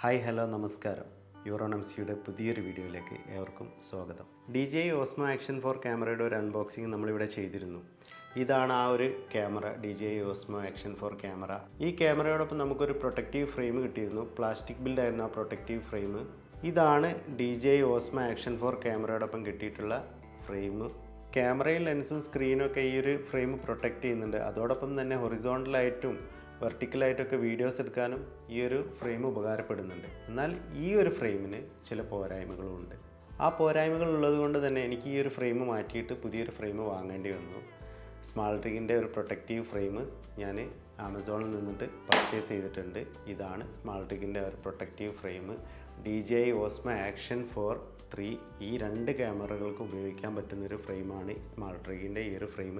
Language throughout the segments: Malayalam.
ഹായ് ഹലോ നമസ്കാരം. യൂറോണംസിയുടെ പുതിയൊരു വീഡിയോയിലേക്ക് ഏവർക്കും സ്വാഗതം. D J Osmo action four ക്യാമറയുടെ ഒരു അൺബോക്സിങ് നമ്മളിവിടെ ചെയ്തിരുന്നു. ഇതാണ് ആ ഒരു camera D J Osmo action four camera. ഈ ക്യാമറയോടൊപ്പം നമുക്കൊരു പ്രൊട്ടക്റ്റീവ് ഫ്രെയിം കിട്ടിയിരുന്നു. പ്ലാസ്റ്റിക് ബിൽഡായിരുന്നു ആ പ്രൊട്ടക്റ്റീവ് ഫ്രെയിം ഇതാണ് D J Osmo action four ക്യാമറയോടൊപ്പം കിട്ടിയിട്ടുള്ള ഫ്രെയിം ക്യാമറയിൽ ലെൻസും സ്ക്രീനും ഒക്കെ ഈ ഒരു ഫ്രെയിം പ്രൊട്ടക്റ്റ് ചെയ്യുന്നുണ്ട്. അതോടൊപ്പം തന്നെ ഹൊറിസോണ്ടലായിട്ടും വെർട്ടിക്കലായിട്ടൊക്കെ വീഡിയോസ് എടുക്കാനും ഈ ഒരു ഫ്രെയിം ഉപകാരപ്പെടുന്നുണ്ട്. എന്നാൽ ഈ ഒരു ഫ്രെയിമിന് ചില പോരായ്മകളും ഉണ്ട് ആ പോരായ്മകൾ ഉള്ളത് കൊണ്ട് തന്നെ എനിക്ക് ഈ ഒരു ഫ്രെയിം മാറ്റിയിട്ട് പുതിയൊരു ഫ്രെയിം വാങ്ങേണ്ടി വന്നു. സ്മാൾ ട്രീന്റെ ഒരു പ്രൊട്ടക്റ്റീവ് ഫ്രെയിം ഞാൻ ആമസോണിൽ നിന്നിട്ട് പർച്ചേസ് ചെയ്തിട്ടുണ്ട്. ഇതാണ് സ്മാൾ ട്രീന്റെ ഒരു protective frame. D J Osmo action four three ഈ രണ്ട് ക്യാമറകൾക്ക് ഉപയോഗിക്കാൻ പറ്റുന്നൊരു ഫ്രെയിമാണ് സ്മാൾ ട്രീന്റെ ഈ ഒരു ഫ്രെയിം.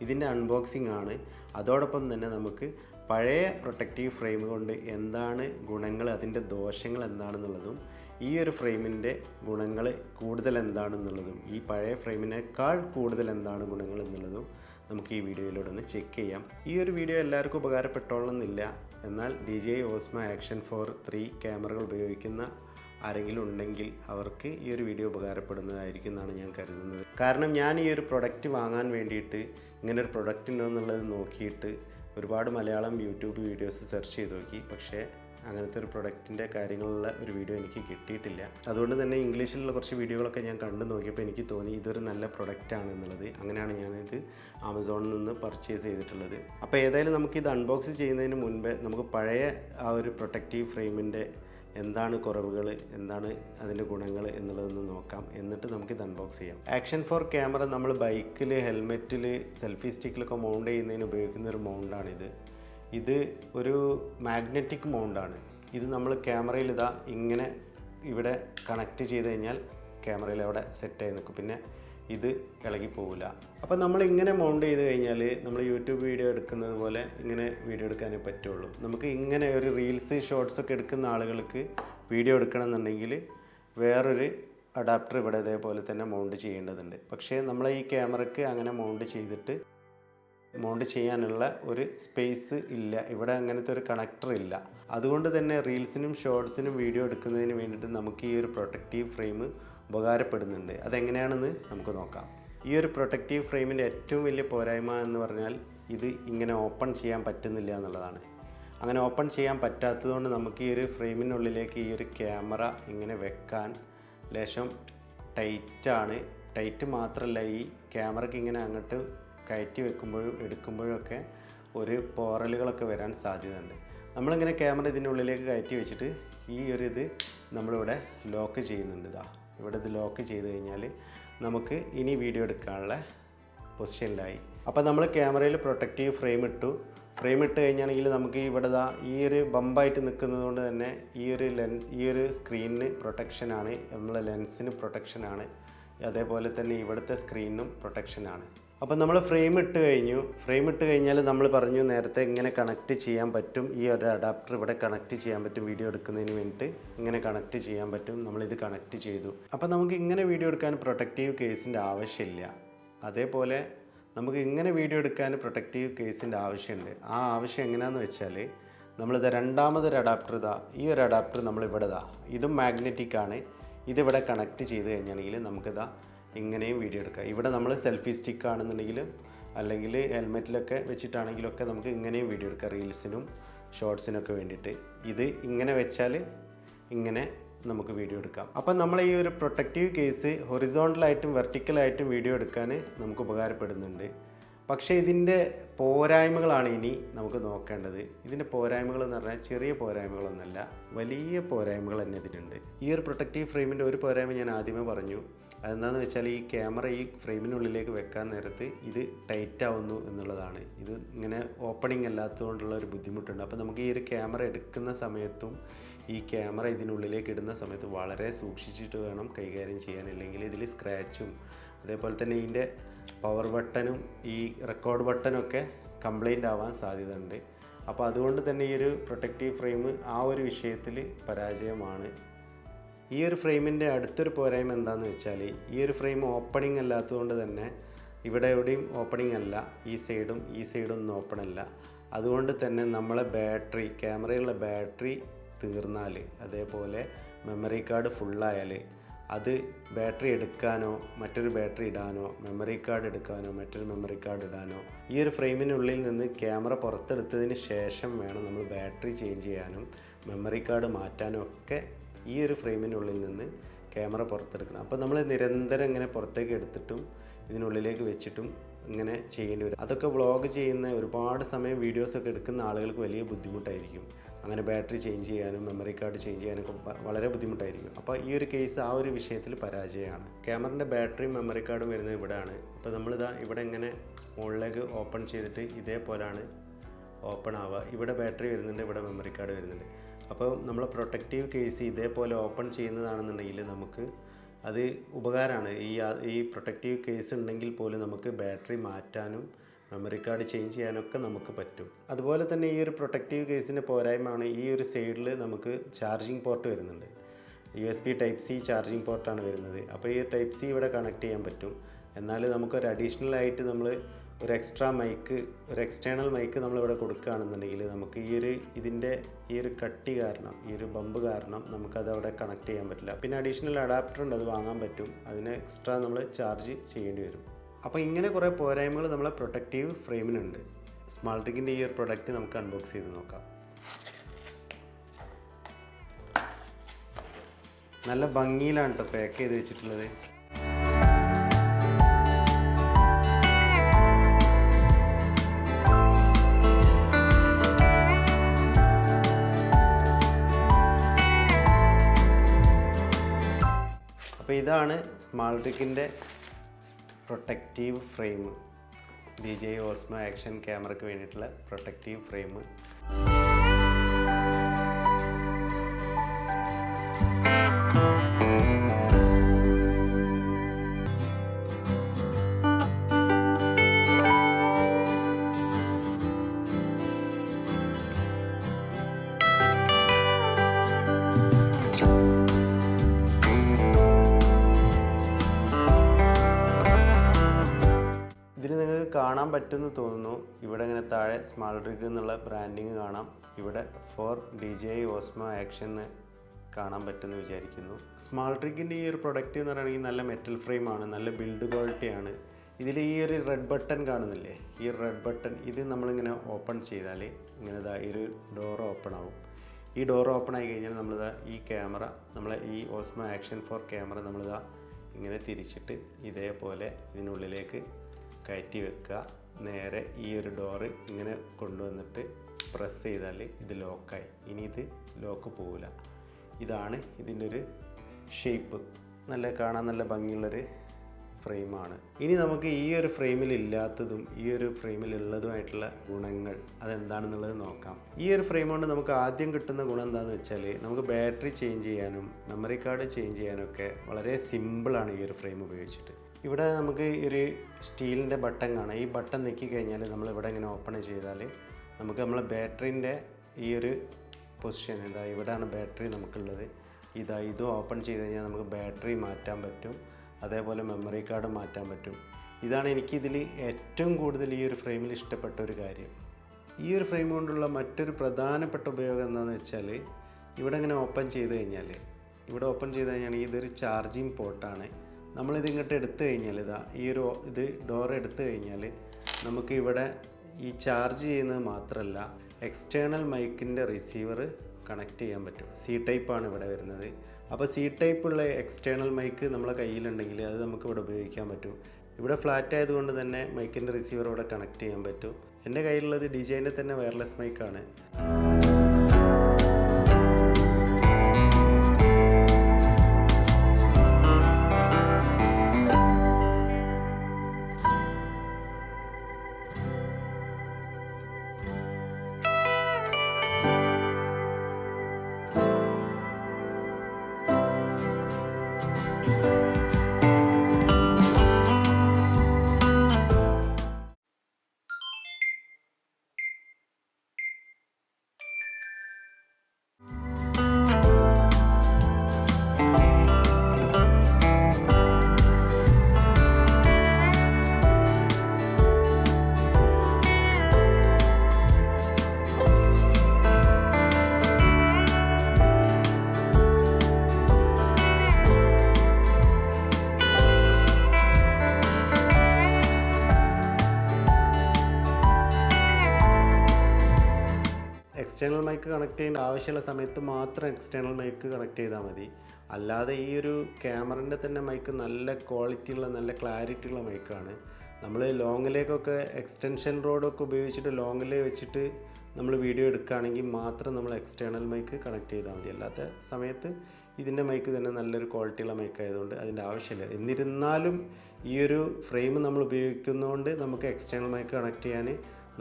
ഇതിന്റെ അൺബോക്സിംഗ് ആണ്. അതോടൊപ്പം തന്നെ നമുക്ക് പഴയ പ്രൊട്ടക്റ്റീവ് ഫ്രെയിം കൊണ്ട് എന്താണ് ഗുണങ്ങൾ അതിന്റെ ദോഷങ്ങൾ എന്താണെന്നുള്ളതും ഈ ഒരു ഫ്രെയിമിന്റെ ഗുണങ്ങൾ കൂടുതൽ എന്താണെന്നുള്ളതും ഈ പഴയ ഫ്രെയിമിനേക്കാൾ കൂടുതൽ എന്താണ് ഗുണങ്ങൾ എന്നുള്ളതും നമുക്ക് ഈ വീഡിയോയിലൂടെ ഒന്ന് ചെക്ക് ചെയ്യാം. ഈ ഒരു വീഡിയോ എല്ലാവർക്കും ഉപകാരപ്പെട്ടോളണമെന്നില്ല എന്നാൽ D J Osmo action four three ക്യാമറകൾ ഉപയോഗിക്കുന്ന ആരെങ്കിലും ഉണ്ടെങ്കിൽ അവർക്ക് ഈ ഒരു വീഡിയോ ഉപകാരപ്പെടുന്നതായിരിക്കും എന്നാണ് ഞാൻ കരുതുന്നത്. കാരണം ഞാൻ ഈ ഒരു പ്രൊഡക്റ്റ് വാങ്ങാൻ വേണ്ടിയിട്ട് ഇങ്ങനെ ഒരു പ്രൊഡക്റ്റ് ഉണ്ടോ എന്നുള്ളത് നോക്കിയിട്ട് ഒരുപാട് മലയാളം യൂട്യൂബ് വീഡിയോസ് സെർച്ച് ചെയ്ത് നോക്കി. പക്ഷേ അങ്ങനത്തെ ഒരു പ്രൊഡക്റ്റിന്റെ കാര്യങ്ങളുള്ള ഒരു വീഡിയോ എനിക്ക് കിട്ടിയിട്ടില്ല. അതുകൊണ്ട് തന്നെ ഇംഗ്ലീഷിലുള്ള കുറച്ച് വീഡിയോകളൊക്കെ ഞാൻ കണ്ടു നോക്കിയപ്പോൾ എനിക്ക് തോന്നി ഇതൊരു നല്ല പ്രൊഡക്റ്റ് ആണെന്നുള്ളത് അങ്ങനെയാണ് ഞാനിത് ആമസോണിൽ നിന്ന് പർച്ചേസ് ചെയ്തിട്ടുള്ളത്. അപ്പോൾ ഏതായാലും നമുക്കിത് അൺബോക്സ് ചെയ്യുന്നതിന് മുൻപേ നമുക്ക് പഴയ ആ ഒരു പ്രൊട്ടക്റ്റീവ് ഫ്രെയിമിന്റെ എന്താണ് കുറവുകൾ എന്താണ് അതിന്റെ ഗുണങ്ങൾ എന്നുള്ളതൊന്ന് നോക്കാം. എന്നിട്ട് നമുക്ക് ഇത് അൺബോക്സ് ചെയ്യാം. ആക്ഷൻ ഫോർ ക്യാമറ നമ്മൾ ബൈക്കിൽ ഹെൽമെറ്റിൽ സെൽഫി സ്റ്റിക്കിലൊക്കെ മൗണ്ട് ചെയ്യുന്നതിന് ഉപയോഗിക്കുന്ന ഒരു മൗണ്ടാണിത് ഇത് ഒരു മാഗ്നറ്റിക് മൗണ്ടാണ് ഇത് നമ്മൾ ക്യാമറയിൽ ഇതാ ഇങ്ങനെ ഇവിടെ കണക്ട് ചെയ്ത് കഴിഞ്ഞാൽ ക്യാമറയിൽ അവിടെ സെറ്റായി നിൽക്കും. പിന്നെ ഇത് ഇളകി പോവില്ല അപ്പോൾ നമ്മൾ ഇങ്ങനെ മൗണ്ട് ചെയ്ത് കഴിഞ്ഞാൽ നമ്മൾ യൂട്യൂബ് വീഡിയോ എടുക്കുന്നത് പോലെ ഇങ്ങനെ വീഡിയോ എടുക്കാനേ പറ്റുള്ളൂ. നമുക്ക് ഇങ്ങനെ ഒരു റീൽസ് ഷോർട്സ് ഒക്കെ എടുക്കുന്ന ആളുകൾക്ക് വീഡിയോ എടുക്കണം എന്നുണ്ടെങ്കിൽ വേറൊരു അഡാപ്റ്റർ ഇവിടെ ഇതേപോലെ തന്നെ മൗണ്ട് ചെയ്യേണ്ടതുണ്ട്. പക്ഷേ നമ്മൾ ഈ ക്യാമറയ്ക്ക് അങ്ങനെ മൗണ്ട് ചെയ്തിട്ട് മൗണ്ട് ചെയ്യാനുള്ള ഒരു സ്പേസ് ഇല്ല. ഇവിടെ അങ്ങനത്തെ ഒരു കണക്ടർ ഇല്ല. അതുകൊണ്ട് തന്നെ റീൽസിനും ഷോർട്സിനും വീഡിയോ എടുക്കുന്നതിന് വേണ്ടിയിട്ട് നമുക്ക് ഈ ഒരു പ്രൊട്ടക്റ്റീവ് ഫ്രെയിം ഉപകാരപ്പെടുന്നുണ്ട്. അതെങ്ങനെയാണെന്ന് നമുക്ക് നോക്കാം. ഈ ഒരു പ്രൊട്ടക്റ്റീവ് ഫ്രെയിമിന്റെ ഏറ്റവും വലിയ പോരായ്മ എന്ന് പറഞ്ഞാൽ ഇത് ഇങ്ങനെ ഓപ്പൺ ചെയ്യാൻ പറ്റുന്നില്ല എന്നുള്ളതാണ്. അങ്ങനെ ഓപ്പൺ ചെയ്യാൻ പറ്റാത്തതുകൊണ്ട് നമുക്ക് ഈ ഒരു ഫ്രെയിമിനുള്ളിലേക്ക് ഈ ഒരു ക്യാമറ ഇങ്ങനെ വെക്കാൻ ലേശം ടൈറ്റാണ് ടൈറ്റ് മാത്രമല്ല ഈ ക്യാമറയ്ക്ക് ഇങ്ങനെ അങ്ങോട്ട് കയറ്റി വെക്കുമ്പോഴും എടുക്കുമ്പോഴും ഒക്കെ ഒരു പോറലുകളൊക്കെ വരാൻ സാധ്യതയുണ്ട്. നമ്മളിങ്ങനെ ക്യാമറ ഇതിന്റെ ഉള്ളിലേക്ക് കയറ്റി വെച്ചിട്ട് ഈ ഒരു ഇത് നമ്മളിവിടെ ലോക്ക് ചെയ്യുന്നുണ്ട് ഇതാ ഇവിടെ ഇത് ലോക്ക് ചെയ്ത് കഴിഞ്ഞാൽ നമുക്ക് ഇനി വീഡിയോ എടുക്കാനുള്ള പൊസിഷനിലായി അപ്പോൾ നമ്മൾ ക്യാമറയിൽ പ്രൊട്ടക്റ്റീവ് ഫ്രെയിം ഇട്ടു. ഫ്രെയിം ഇട്ട് കഴിഞ്ഞാണെങ്കിൽ നമുക്ക് ഇവിടെ ദാ ഈ ഒരു ബമ്പായിട്ട് നിൽക്കുന്നത് കൊണ്ട് തന്നെ ഈ ഒരു ലെൻസ് ഈ ഒരു സ്ക്രീനിന് പ്രൊട്ടക്ഷനാണ് നമ്മളെ ലെൻസിന് പ്രൊട്ടക്ഷനാണ് അതേപോലെ തന്നെ ഇവിടുത്തെ സ്ക്രീനിനും പ്രൊട്ടക്ഷനാണ് അപ്പോൾ നമ്മൾ ഫ്രെയിം ഇട്ട് കഴിഞ്ഞു. ഫ്രെയിം ഇട്ട് കഴിഞ്ഞാൽ നമ്മൾ പറഞ്ഞു നേരത്തെ ഇങ്ങനെ കണക്ട് ചെയ്യാൻ പറ്റും. ഈ ഒരു അഡാപ്റ്റർ ഇവിടെ കണക്ട് ചെയ്യാൻ പറ്റും. വീഡിയോ എടുക്കുന്നതിന് വേണ്ടിയിട്ട് ഇങ്ങനെ കണക്ട് ചെയ്യാൻ പറ്റും. നമ്മളിത് കണക്ട് ചെയ്തു. അപ്പം നമുക്ക് ഇങ്ങനെ വീഡിയോ എടുക്കാൻ പ്രൊട്ടക്റ്റീവ് കേസിന്റെ ആവശ്യമില്ല. അതേപോലെ നമുക്ക് ഇങ്ങനെ വീഡിയോ എടുക്കാൻ പ്രൊട്ടക്റ്റീവ് കേസിന്റെ ആവശ്യമുണ്ട്. ആ ആവശ്യം എങ്ങനെയാണെന്ന് വെച്ചാൽ നമ്മളിത് രണ്ടാമതൊരു അഡാപ്റ്റർ ഇതാ. ഈ ഒരു അഡാപ്റ്റർ നമ്മളിവിടെ ഇതാ ഇതും മാഗ്നറ്റിക് ആണ്. ഇതിവിടെ കണക്ട് ചെയ്ത് കഴിഞ്ഞാണെങ്കിൽ നമുക്കിതാ ഇങ്ങനെയും വീഡിയോ എടുക്കാം. ഇവിടെ നമ്മൾ സെൽഫി സ്റ്റിക്ക് ആണെന്നുണ്ടെങ്കിൽ അല്ലെങ്കിൽ ഹെൽമെറ്റിലൊക്കെ വെച്ചിട്ടാണെങ്കിലൊക്കെ നമുക്ക് ഇങ്ങനെയും വീഡിയോ എടുക്കാം. റീൽസിനും ഷോർട്സിനൊക്കെ വേണ്ടിയിട്ട്. ഇത് ഇങ്ങനെ വെച്ചാൽ ഇങ്ങനെ നമുക്ക് വീഡിയോ എടുക്കാം. അപ്പം നമ്മൾ ഈ ഒരു പ്രൊട്ടക്റ്റീവ് കേസ് ഹൊറിസോണ്ടലായിട്ടും വെർട്ടിക്കലായിട്ടും വീഡിയോ എടുക്കാൻ നമുക്ക് ഉപകാരപ്പെടുന്നുണ്ട്. പക്ഷേ ഇതിന്റെ പോരായ്മകളാണ് ഇനി നമുക്ക് നോക്കേണ്ടത്. ഇതിന്റെ പോരായ്മകൾ എന്ന് പറഞ്ഞാൽ ചെറിയ പോരായ്മകളൊന്നുമല്ല വലിയ പോരായ്മകൾ തന്നെ ഇതിനുണ്ട്. ഈ ഒരു പ്രൊട്ടക്റ്റീവ് ഫ്രെയിമിന്റെ ഒരു പോരായ്മ ഞാൻ ആദ്യമേ പറഞ്ഞു. അതെന്താണെന്ന് വെച്ചാൽ ഈ ക്യാമറ ഈ ഫ്രെയിമിനുള്ളിലേക്ക് വെക്കാൻ നേരത്ത് ഇത് ടൈറ്റ് ആവുന്നു എന്നുള്ളതാണ്. ഇത് ഇങ്ങനെ ഓപ്പണിംഗ് അല്ലാത്തതുകൊണ്ടുള്ള ഒരു ബുദ്ധിമുട്ടുണ്ട്. അപ്പോൾ നമുക്ക് ഈ ഒരു ക്യാമറ എടുക്കുന്ന സമയത്തും ഈ ക്യാമറ ഇതിനുള്ളിലേക്ക് ഇടുന്ന സമയത്ത് വളരെ സൂക്ഷിച്ചിട്ട് വേണം കൈകാര്യം ചെയ്യാൻ. അല്ലെങ്കിൽ ഇതിൽ സ്ക്രാച്ചും അതേപോലെ തന്നെ ഇതിന്റെ പവർ ബട്ടനും ഈ റെക്കോർഡ് ബട്ടനൊക്കെ കംപ്ലൈന്റ് ആവാൻ സാധ്യതയുണ്ട്. അപ്പോൾ അതുകൊണ്ട് തന്നെ ഈ ഒരു പ്രൊട്ടക്റ്റീവ് ഫ്രെയിം ആ ഒരു വിഷയത്തിൽ പരാജയമാണ്. ഈ ഒരു ഫ്രെയിമിന്റെ അടുത്തൊരു പോരായ്മ എന്താണെന്ന് വെച്ചാൽ ഈ ഒരു ഫ്രെയിം ഓപ്പണിംഗ് അല്ലാത്തതുകൊണ്ട് തന്നെ ഇവിടെ എവിടെയും ഓപ്പണിംഗ് അല്ല ഈ സൈഡും ഈ സൈഡും ഒന്നും ഓപ്പൺ അല്ല. അതുകൊണ്ട് തന്നെ നമ്മളെ ബാറ്ററി ക്യാമറയിലുള്ള ബാറ്ററി തീർന്നാൽ അതേപോലെ മെമ്മറി കാർഡ് ഫുള്ളായാൽ അത് ബാറ്ററി എടുക്കാനോ മറ്റൊരു ബാറ്ററി ഇടാനോ മെമ്മറി കാർഡ് എടുക്കാനോ മറ്റൊരു മെമ്മറി കാർഡ് ഇടാനോ ഈ ഒരു ഫ്രെയിമിനുള്ളിൽ നിന്ന് ക്യാമറ പുറത്തെടുത്തതിന് ശേഷം വേണം നമ്മൾ ബാറ്ററി ചേഞ്ച് ചെയ്യാനും മെമ്മറി കാർഡ് മാറ്റാനും ഒക്കെ ഈ ഒരു ഫ്രെയിമിനുള്ളിൽ നിന്ന് ക്യാമറ പുറത്തെടുക്കണം. അപ്പോൾ നമ്മൾ നിരന്തരം ഇങ്ങനെ പുറത്തേക്ക് എടുത്തിട്ടും ഇതിനുള്ളിലേക്ക് വെച്ചിട്ടും ഇങ്ങനെ ചെയ്യേണ്ടി വരും. അതൊക്കെ വ്ളോഗ് ചെയ്യുന്ന ഒരുപാട് സമയം വീഡിയോസൊക്കെ എടുക്കുന്ന ആളുകൾക്ക് വലിയ ബുദ്ധിമുട്ടായിരിക്കും. അങ്ങനെ ബാറ്ററി ചേഞ്ച് ചെയ്യാനും മെമ്മറി കാർഡ് ചേഞ്ച് ചെയ്യാനൊക്കെ വളരെ ബുദ്ധിമുട്ടായിരിക്കും. അപ്പോൾ ഈ ഒരു കേസ് ആ ഒരു വിഷയത്തിൽ പരാജയമാണ്. ക്യാമറന്റെ ബാറ്ററിയും മെമ്മറി കാർഡും വരുന്നത് ഇവിടെയാണ്. അപ്പോൾ നമ്മളിതാ ഇവിടെ ഇങ്ങനെ മുകളിലേക്ക് ഓപ്പൺ ചെയ്തിട്ട് ഇതേപോലാണ് ഓപ്പൺ ആവുക. ഇവിടെ ബാറ്ററി വരുന്നുണ്ട് ഇവിടെ മെമ്മറി കാർഡ് വരുന്നുണ്ട്. അപ്പോൾ നമ്മൾ പ്രൊട്ടക്റ്റീവ് കേസ് ഇതേപോലെ ഓപ്പൺ ചെയ്യുന്നതാണെന്നുണ്ടെങ്കിൽ നമുക്ക് അത് ഉപകാരമാണ്. ഈ ഈ പ്രൊട്ടക്റ്റീവ് കേസ് ഉണ്ടെങ്കിൽ പോലും നമുക്ക് ബാറ്ററി മാറ്റാനും മെമ്മറി കാർഡ് ചേഞ്ച് ചെയ്യാനൊക്കെ നമുക്ക് പറ്റും. അതുപോലെ തന്നെ ഈ ഒരു പ്രൊട്ടക്റ്റീവ് കേസിന്റെ പോരായ്മയാണ് ഈ ഒരു സൈഡിൽ നമുക്ക് ചാർജിങ് പോർട്ട് വരുന്നുണ്ട്. U S B type C charging പോർട്ടാണ് വരുന്നത്. അപ്പോൾ ഈ ടൈപ്പ് സി ഇവിടെ കണക്ട് ചെയ്യാൻ പറ്റും. എന്നാൽ നമുക്കൊരു അഡീഷണൽ ആയിട്ട് നമ്മൾ ഒരു എക്സ്ട്രാ മൈക്ക് ഒരു എക്സ്റ്റേണൽ മൈക്ക് നമ്മളിവിടെ കൊടുക്കുകയാണെന്നുണ്ടെങ്കിൽ നമുക്ക് ഈ ഒരു ഇതിന്റെ ഈ ഒരു കട്ടി കാരണം ഈ ഒരു ബമ്പ് കാരണം നമുക്കത് അവിടെ കണക്ട് ചെയ്യാൻ പറ്റില്ല. പിന്നെ അഡീഷണൽ അഡാപ്റ്റർ ഉണ്ട് അത് വാങ്ങാൻ പറ്റും. അതിന് എക്സ്ട്രാ നമ്മൾ ചാർജ് ചെയ്യേണ്ടി വരും. അപ്പോൾ ഇങ്ങനെ കുറേ പോരായ്മകൾ നമ്മളെ പ്രൊട്ടക്റ്റീവ് ഫ്രെയിമിനുണ്ട് സ്മാൾട്രിക്കിന്റെ ഈ ഒരു പ്രൊഡക്റ്റ് നമുക്ക് അൺബോക്സ് ചെയ്ത് നോക്കാം. നല്ല ഭംഗിയിലാണ് കേട്ടോ പാക്ക് ചെയ്ത് വെച്ചിട്ടുള്ളത്. അപ്പോൾ small ടിക്കിന്റെ protective frame D J Osmo action ക്യാമറയ്ക്ക് വേണ്ടിയിട്ടുള്ള പ്രൊട്ടക്റ്റീവ് ഫ്രെയിം കാണാൻ പറ്റുമെന്ന് തോന്നുന്നു. ഇവിടെ ഇങ്ങനെ താഴെ സ്മാൾ റിഗ് എന്നുള്ള ബ്രാൻഡിങ് കാണാം. ഇവിടെ four D J I Osmo action എന്ന് കാണാൻ പറ്റുമെന്ന് വിചാരിക്കുന്നു. സ്മാൾ റിഗിന്റെ ഈ ഒരു പ്രൊഡക്റ്റ് എന്ന് പറയുകയാണെങ്കിൽ നല്ല മെറ്റൽ ഫ്രെയിമാണ് നല്ല ബിൽഡ് ക്വാളിറ്റിയാണ് ഇതിൽ ഈ ഒരു റെഡ് ബട്ടൺ കാണുന്നില്ലേ? ഈ റെഡ് ബട്ടൺ ഇത് നമ്മളിങ്ങനെ ഓപ്പൺ ചെയ്താൽ ഇങ്ങനെ ഇതാ ഈ ഒരു ഡോർ ഓപ്പൺ ആവും. ഈ ഡോർ ഓപ്പൺ ആയി കഴിഞ്ഞാൽ നമ്മളിതാ ഈ ക്യാമറ നമ്മളെ ഈ ഓസ്മോ ആക്ഷൻ ഫോർ ക്യാമറ നമ്മളിതാ ഇങ്ങനെ തിരിച്ചിട്ട് ഇതേപോലെ ഇതിനുള്ളിലേക്ക് കയറ്റി വെക്കുക. നേരെ ഈ ഒരു ഡോറ് ഇങ്ങനെ കൊണ്ടുവന്നിട്ട് പ്രസ് ചെയ്താൽ ഇത് ലോക്കായി ഇനി ഇത് ലോക്ക് പോവില്ല. ഇതാണ് ഇതിന്റെ ഒരു ഷേപ്പ് നല്ല കാണാൻ നല്ല ഭംഗിയുള്ളൊരു ഫ്രെയിമാണ് ഇനി നമുക്ക് ഈ ഒരു ഫ്രെയിമിൽ ഇല്ലാത്തതും ഈ ഒരു ഫ്രെയിമിൽ ഉള്ളതുമായിട്ടുള്ള ഗുണങ്ങൾ അതെന്താണെന്നുള്ളത് നോക്കാം. ഈ ഒരു ഫ്രെയിം കൊണ്ട് നമുക്ക് ആദ്യം കിട്ടുന്ന ഗുണം എന്താണെന്ന് വെച്ചാൽ നമുക്ക് ബാറ്ററി ചേഞ്ച് ചെയ്യാനും മെമ്മറി കാർഡ് ചേഞ്ച് ചെയ്യാനും ഒക്കെ വളരെ സിമ്പിളാണ് ഈ ഒരു ഫ്രെയിം ഉപയോഗിച്ചിട്ട്. ഇവിടെ നമുക്ക് ഒരു സ്റ്റീലിന്റെ ബട്ടൺ കാണാം. ഈ ബട്ടൺ നെക്കി കഴിഞ്ഞാൽ നമ്മൾ ഇവിടെ ഇങ്ങനെ ഓപ്പൺ ചെയ്താൽ നമുക്ക് നമ്മളെ ബാറ്ററിന്റെ ഈ ഒരു പൊസിഷൻ ഇതാ ഇവിടെയാണ് ബാറ്ററി നമുക്കുള്ളത്. ഇതാ ഇതും ഓപ്പൺ ചെയ്ത് കഴിഞ്ഞാൽ നമുക്ക് ബാറ്ററി മാറ്റാൻ പറ്റും. അതേപോലെ മെമ്മറി കാർഡ് മാറ്റാൻ പറ്റും. ഇതാണ് എനിക്കിതിൽ ഏറ്റവും കൂടുതൽ ഈ ഒരു ഫ്രെയിമിൽ ഇഷ്ടപ്പെട്ട ഒരു കാര്യം. ഈ ഒരു ഫ്രെയിം കൊണ്ടുള്ള മറ്റൊരു പ്രധാനപ്പെട്ട ഉപയോഗം എന്താണെന്ന് വെച്ചാൽ ഇവിടെ ഇങ്ങനെ ഓപ്പൺ ചെയ്ത് കഴിഞ്ഞാൽ ഇവിടെ ഓപ്പൺ ചെയ്ത് കഴിഞ്ഞാൽ ഇതൊരു ചാർജിങ് പോർട്ടാണ്. നമ്മളിത് ഇങ്ങോട്ട് എടുത്തു കഴിഞ്ഞാൽ ഇതാ ഈ ഒരു ഇത് ഡോർ എടുത്തു കഴിഞ്ഞാൽ നമുക്ക് ഇവിടെ ഈ ചാർജ് ചെയ്യുന്നത് മാത്രമല്ല എക്സ്റ്റേണൽ മൈക്കിന്റെ റിസീവർ കണക്ട് ചെയ്യാൻ പറ്റും. സി ടൈപ്പാണ് ഇവിടെ വരുന്നത്. അപ്പോൾ സി ടൈപ്പുള്ള എക്സ്റ്റേണൽ മൈക്ക് നമ്മളെ കയ്യിലുണ്ടെങ്കിൽ അത് നമുക്ക് ഇവിടെ ഉപയോഗിക്കാൻ പറ്റും. ഇവിടെ ഫ്ലാറ്റ് ആയതുകൊണ്ട് തന്നെ മൈക്കിന്റെ റിസീവർ ഇവിടെ കണക്ട് ചെയ്യാൻ പറ്റും. എന്റെ കയ്യിലുള്ളത് ഡിജൈന്റെ തന്നെ വയർലെസ് മൈക്കാണ് എക്സ്റ്റേണൽ മൈക്ക് കണക്ട് ചെയ്യേണ്ട ആവശ്യമുള്ള സമയത്ത് മാത്രം എക്സ്റ്റേണൽ മൈക്ക് കണക്ട് ചെയ്താൽ മതി. അല്ലാതെ ഈ ഒരു ക്യാമറന്റെ തന്നെ മൈക്ക് നല്ല ക്വാളിറ്റി ഉള്ള നല്ല ക്ലാരിറ്റി ഉള്ള മൈക്കാണ് നമ്മൾ ലോങ്ങിലേക്കൊക്കെ എക്സ്റ്റൻഷൻ റോഡൊക്കെ ഉപയോഗിച്ചിട്ട് ലോങ്ങിലേ വെച്ചിട്ട് നമ്മൾ വീഡിയോ എടുക്കുകയാണെങ്കിൽ മാത്രം നമ്മൾ എക്സ്റ്റേണൽ മൈക്ക് കണക്ട് ചെയ്താൽ മതി. അല്ലാത്ത സമയത്ത് ഇതിന്റെ മൈക്ക് തന്നെ നല്ലൊരു ക്വാളിറ്റിയുള്ള മൈക്ക് ആയതുകൊണ്ട് അതിന്റെ ആവശ്യമില്ല. എന്നിരുന്നാലും ഈ ഒരു ഫ്രെയിം നമ്മൾ ഉപയോഗിക്കുന്നതുകൊണ്ട് നമുക്ക് എക്സ്റ്റേണൽ മൈക്ക് കണക്ട് ചെയ്യാൻ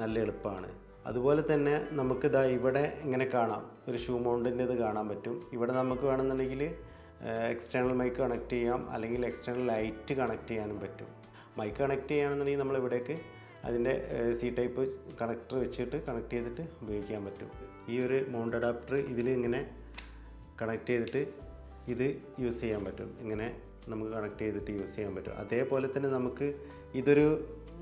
നല്ല എളുപ്പമാണ്. അതുപോലെ തന്നെ നമുക്ക് ഇതാ ഇവിടെ ഇങ്ങനെ കാണാം. ഒരു ഷൂ മൗണ്ടിന്റെ ഇത് കാണാൻ പറ്റും. ഇവിടെ നമുക്ക് വേണമെന്നുണ്ടെങ്കിൽ എക്സ്റ്റേണൽ മൈക്ക് കണക്ട് ചെയ്യാം. അല്ലെങ്കിൽ എക്സ്റ്റേണൽ ലൈറ്റ് കണക്ട് ചെയ്യാനും പറ്റും. മൈക്ക് കണക്ട് ചെയ്യുകയാണെന്നുണ്ടെങ്കിൽ നമ്മൾ ഇവിടേക്ക് അതിന്റെ സി ടൈപ്പ് കണക്ടർ വെച്ചിട്ട് കണക്ട് ചെയ്തിട്ട് ഉപയോഗിക്കാൻ പറ്റും. ഈ ഒരു മൗണ്ട് അഡാപ്റ്റർ ഇതിൽ ഇങ്ങനെ കണക്ട് ചെയ്തിട്ട് ഇത് യൂസ് ചെയ്യാൻ പറ്റും. ഇങ്ങനെ നമുക്ക് കണക്ട് ചെയ്തിട്ട് യൂസ് ചെയ്യാൻ പറ്റും. അതേപോലെ തന്നെ നമുക്ക് ഇതൊരു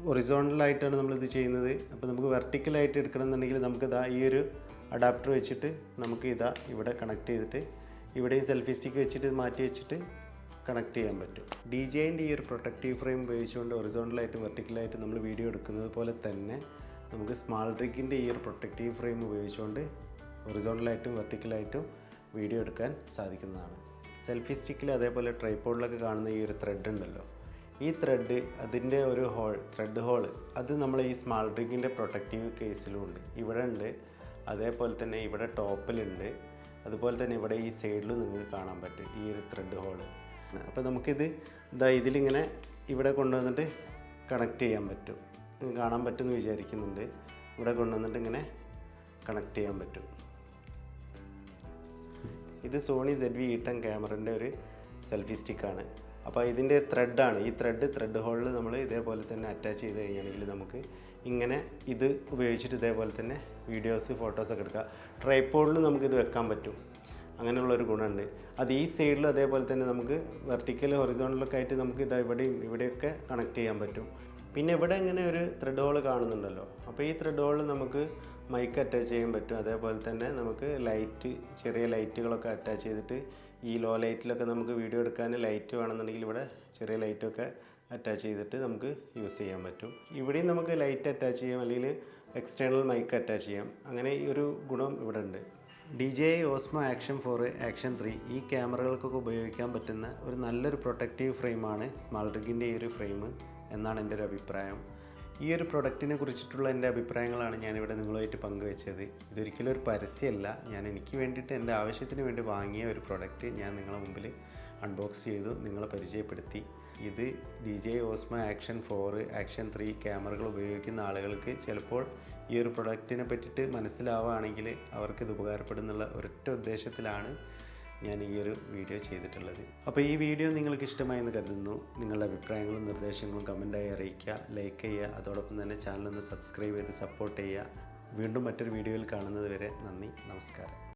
ഒറിസോണ്ടലായിട്ടാണ് നമ്മളിത് ചെയ്യുന്നത്. അപ്പോൾ നമുക്ക് വെർട്ടിക്കലായിട്ട് എടുക്കണമെന്നുണ്ടെങ്കിൽ നമുക്ക് ഇതാ ഈ ഒരു അഡാപ്റ്റർ വെച്ചിട്ട് നമുക്ക് ഇതാ ഇവിടെ കണക്ട് ചെയ്തിട്ട് ഇവിടെയും സെൽഫി സ്റ്റിക്ക് വെച്ചിട്ട് മാറ്റി വെച്ചിട്ട് കണക്ട് ചെയ്യാൻ പറ്റും. ഡി ജെയിന്റെ ഈ ഒരു പ്രൊട്ടക്റ്റീവ് ഫ്രെയിം ഉപയോഗിച്ചുകൊണ്ട് ഒറിസോണ്ടലായിട്ടും വെർട്ടിക്കലായിട്ടും നമ്മൾ വീഡിയോ എടുക്കുന്നത് പോലെ തന്നെ നമുക്ക് സ്മാൾ റിഗിന്റെ ഈ ഒരു പ്രൊട്ടക്റ്റീവ് ഫ്രെയിം ഉപയോഗിച്ചുകൊണ്ട് ഒറിസോണ്ടലായിട്ടും വെർട്ടിക്കലായിട്ടും വീഡിയോ എടുക്കാൻ സാധിക്കുന്നതാണ്. സെൽഫി സ്റ്റിക്കിൽ അതേപോലെ ട്രൈപ്പോഡിലൊക്കെ കാണുന്ന ഈ ഒരു ത്രെഡ് ഉണ്ടല്ലോ. ഈ ത്രെഡ് അതിന്റെ ഒരു ഹോൾ ത്രെഡ് ഹോൾ അത് നമ്മൾ ഈ സ്മാൾ ഡ്രിങ്കിന്റെ പ്രൊട്ടക്റ്റീവ് കേസിലും ഉണ്ട്. ഇവിടെ ഉണ്ട്. അതേപോലെ തന്നെ ഇവിടെ ടോപ്പിലുണ്ട് അതുപോലെ തന്നെ ഇവിടെ ഈ സൈഡിലും നിങ്ങൾക്ക് കാണാൻ പറ്റും ഈ ഒരു ത്രെഡ് ഹോൾ അപ്പോൾ നമുക്കിത് ഇതാ ഇതിലിങ്ങനെ ഇവിടെ കൊണ്ടുവന്നിട്ട് കണക്ട് ചെയ്യാൻ പറ്റും. കാണാൻ പറ്റുമെന്ന് വിചാരിക്കുന്നുണ്ട്. ഇവിടെ കൊണ്ടുവന്നിട്ട് ഇങ്ങനെ കണക്ട് ചെയ്യാൻ പറ്റും. ഇത് Sony Z V E ten ക്യാമറന്റെ ഒരു സെൽഫി സ്റ്റിക്കാണ് അപ്പോൾ ഇതിന്റെ ത്രെഡാണ് ഈ ത്രെഡ് ത്രെഡ് ഹോളിൽ നമ്മൾ ഇതേപോലെ തന്നെ അറ്റാച്ച് ചെയ്ത് കഴിഞ്ഞാണെങ്കിൽ നമുക്ക് ഇങ്ങനെ ഇത് ഉപയോഗിച്ചിട്ട് ഇതേപോലെ തന്നെ വീഡിയോസ് ഫോട്ടോസൊക്കെ എടുക്കാം. ട്രൈപ്പോഡിൽ നമുക്കിത് വെക്കാൻ പറ്റും. അങ്ങനെയുള്ളൊരു ഗുണമുണ്ട്. അത് ഈ സൈഡിൽ അതേപോലെ തന്നെ നമുക്ക് വെർട്ടിക്കൽ ഹൊറിസോണലൊക്കെ ആയിട്ട് നമുക്ക് ഇത് ഇവിടെയും ഇവിടെയൊക്കെ കണക്ട് ചെയ്യാൻ പറ്റും. പിന്നെ ഇവിടെ ഇങ്ങനെ ഒരു ത്രെഡ് ഹോൾ കാണുന്നുണ്ടല്ലോ. അപ്പോൾ ഈ ത്രെഡ് ഹോളിൽ നമുക്ക് മൈക്ക് അറ്റാച്ച് ചെയ്യാൻ പറ്റും. അതേപോലെ തന്നെ നമുക്ക് ലൈറ്റ് ചെറിയ ലൈറ്റുകളൊക്കെ അറ്റാച്ച് ചെയ്തിട്ട് ഈ ലോ ലൈറ്റിലൊക്കെ നമുക്ക് വീഡിയോ എടുക്കാൻ ലൈറ്റ് വേണമെന്നുണ്ടെങ്കിൽ ഇവിടെ ചെറിയ ലൈറ്റൊക്കെ അറ്റാച്ച് ചെയ്തിട്ട് നമുക്ക് യൂസ് ചെയ്യാൻ പറ്റും. ഇവിടെയും നമുക്ക് ലൈറ്റ് അറ്റാച്ച് ചെയ്യാം അല്ലെങ്കിൽ എക്സ്റ്റേണൽ മൈക്ക് അറ്റാച്ച് ചെയ്യാം. അങ്ങനെ ഈ ഒരു ഗുണം ഇവിടെ ഉണ്ട്. D J I Osmo action four action three ഈ ക്യാമറകൾക്കൊക്കെ ഉപയോഗിക്കാൻ പറ്റുന്ന ഒരു നല്ലൊരു പ്രൊട്ടക്റ്റീവ് ഫ്രെയിമാണ് സ്മാൾ റിഗിന്റെ ഈ ഒരു ഫ്രെയിം എന്നാണ് എന്റെ ഒരു അഭിപ്രായം. ഈ ഒരു പ്രൊഡക്റ്റിനെ കുറിച്ചിട്ടുള്ള എന്റെ അഭിപ്രായങ്ങളാണ് ഞാനിവിടെ നിങ്ങളുമായിട്ട് പങ്കുവെച്ചത്. ഇതൊരിക്കലും ഒരു പരസ്യമല്ല. ഞാൻ എനിക്ക് വേണ്ടിയിട്ട് എന്റെ ആവശ്യത്തിന് വേണ്ടി വാങ്ങിയ ഒരു പ്രൊഡക്റ്റ് ഞാൻ നിങ്ങളുടെ മുമ്പിൽ അൺബോക്സ് ചെയ്തു നിങ്ങളെ പരിചയപ്പെടുത്തി. ഇത് D J Osmo action four action three ക്യാമറകൾ ഉപയോഗിക്കുന്ന ആളുകൾക്ക് ചിലപ്പോൾ ഈ ഒരു പ്രൊഡക്റ്റിനെ പറ്റിയിട്ട് മനസ്സിലാവുകയാണെങ്കിൽ അവർക്ക് ഇത് ഉപകാരപ്പെടുന്നുള്ള ഒരൊറ്റ ഉദ്ദേശത്തിലാണ് ഞാൻ ഈ ഒരു വീഡിയോ ചെയ്തിട്ടുള്ളത്. അപ്പോൾ ഈ വീഡിയോ നിങ്ങൾക്ക് ഇഷ്ടമായെന്ന് കരുതുന്നു. നിങ്ങളുടെ അഭിപ്രായങ്ങളും നിർദ്ദേശങ്ങളും കമന്റായി അറിയിക്കുക. ലൈക്ക് ചെയ്യുക. അതോടൊപ്പം തന്നെ ചാനൽ ഒന്ന് സബ്സ്ക്രൈബ് ചെയ്ത് സപ്പോർട്ട് ചെയ്യുക. വീണ്ടും മറ്റൊരു വീഡിയോയിൽ കാണുന്നത് വരെ നന്ദി. നമസ്കാരം.